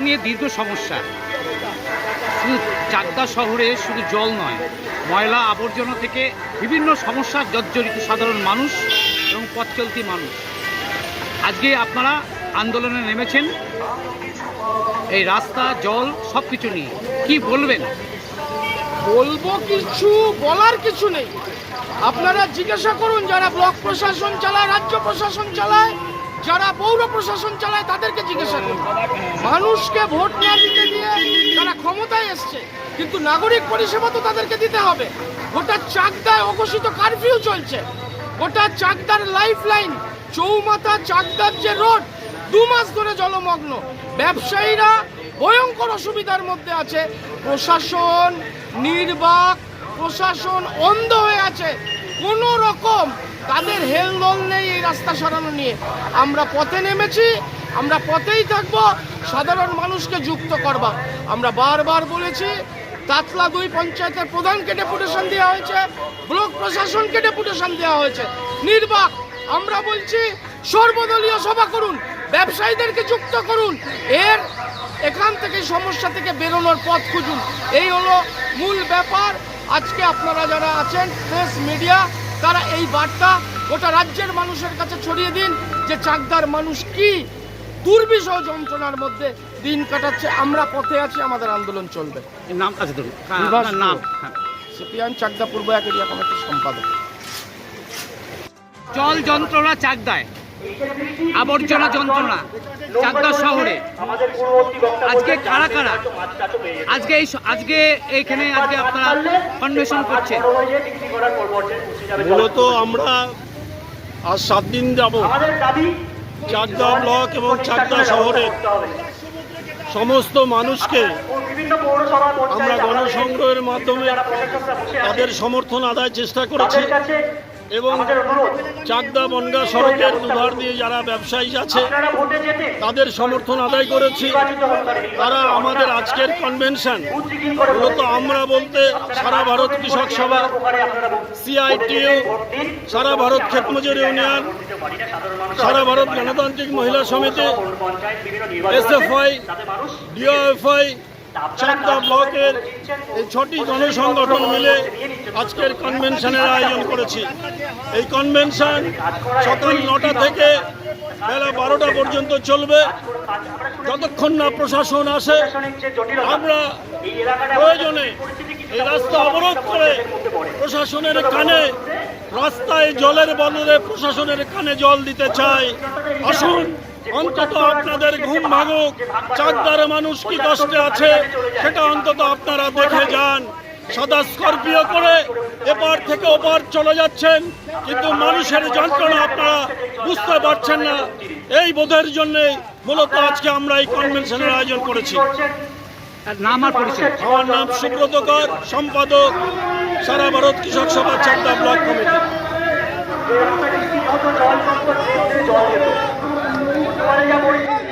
নিয়ে দীর্ঘ সমস্যা। শুধু চাকদা শহরে শুধু জল নয়, ময়লা আবর্জনা থেকে বিভিন্ন সমস্যা জর্জরিত সাধারণ মানুষ এবং পথ চলতি মানুষ। আজকে আপনারা আন্দোলনে নেমেছেন। এই রাস্তা, জল সব কিছু নিয়ে। কি বলবেন? বলব কিছু, বলার কিছু নেই। আপনারা জিজ্ঞাসা করুন, যারা ব্লক প্রশাসন চালায়, রাজ্য প্রশাসন চালায় যারা পৌর প্রশাসন চালায় তাদেরকে জিজ্ঞাসা করুন। মানুষকে ভোট না দিতে দিয়ে তারা ক্ষমতায় এসছে, কিন্তু নাগরিক পরিষেবা তো তাদেরকে দিতে হবে। গোটা চাকদায় অঘোষিত কারফিউ চলছে। গোটা চাকদার লাইফ লাইন চৌমাথা চাকদার যে রোড দু মাস ধরে জলমগ্ন। ব্যবসায়ীরা ভয়ঙ্কর অসুবিধার মধ্যে আছে। প্রশাসন নির্বাক, প্রশাসন অন্ধ হয়ে আছে। কোনো রকম তাদের হেলদোল নেই এই রাস্তা সরানো নিয়ে। আমরা পথে নেমেছি, আমরা পথেই থাকব, সাধারণ মানুষকে যুক্ত করবা। আমরা বারবার বলেছি, তাতলা দুই পঞ্চায়েতের প্রধানকে ডেপুটেশন দেওয়া হয়েছে, ব্লক প্রশাসনকে ডেপুটেশন দেওয়া হয়েছে। নির্বাক, আমরা বলছি, সর্বদলীয় সভা করুন, ব্যবসায়ীদেরকে যুক্ত করুন, এর এখান থেকে সমস্যা থেকে বেরোনোর পথ খুঁজুন। এই হলো মূল ব্যাপার। আজকে আপনারা যারা আছেন প্রেস মিডিয়া তারা এই বার্তা গোটা রাজ্যের মানুষের কাছে ছড়িয়ে দিন যে চাকদার মানুষ কি দুর্বিষহ যন্ত্রণার মধ্যে দিন কাটাচ্ছে আমরা পথে আছি আমাদের আন্দোলন চলবে নাম আছে আপনার নাম। হ্যাঁ। চাকদা পূর্ব এক এরিয়া কমিটির সম্পাদক জল যন্ত্রণা চাকদায় আবর্জনা যন্ত্রণা চাকদা শহরে। আজকে কারা কারা? আজকে এই আজকে এইখানে আজকে আপনারা কনভেনশন করছেন। মূলত আমরা আজ সাত দিন যাব চাকদা ব্লক এবং চাকদা শহরে সমস্ত মানুষকে আমরা গণসংগ্রহের মাধ্যমে তাদের সমর্থন আদায় চেষ্টা করেছি। এবং চাকদা বনগা সড়কের দুধার দিয়ে যারা ব্যবসায়ী আছে তাদের সমর্থন আদায় করেছি। তারা আমাদের আজকের কনভেনশন মূলত আমরা বলতে সারা ভারত কৃষক সভা সিআইটিউ সারা ভারত ক্ষেতমজুর ইউনিয়ন সারা ভারত গণতান্ত্রিক মহিলা সমিতি এসএফআই ডিওএফআই চাকদা ব্লকের এই ছটি জনসংগঠন মিলে আজকের কনভেনশনের আয়োজন করেছি। এই কনভেনশন সকাল নটা থেকে বেলা বারোটা পর্যন্ত চলবে। যতক্ষণ না প্রশাসন আসে আমরা প্রয়োজনে এই রাস্তা অবরোধ করে প্রশাসনের কানে রাস্তায় জলের বদলে প্রশাসনের কানে জল দিতে চাই। আসুন। অন্তত আপনাদের ঘুম ভাঙুক। চাকদার মানুষ কি কষ্টে আছে সেটা অন্তত আপনারা দেখে যান। সাদা স্করপিও করে এপার থেকে ওপার চলে যাচ্ছেন কিন্তু মানুষের যন্ত্রণা আপনারা বুঝতে পারছেন না। এই বোধের জন্য মূলত আজকে আমরা এই কনভেনশনের আয়োজন করেছি। নাম আর পরিচয়। আমার নাম সুব্রত কর সম্পাদক সারা ভারত কৃষক সভা চাকদা ব্লক কমিটি। করে যাব।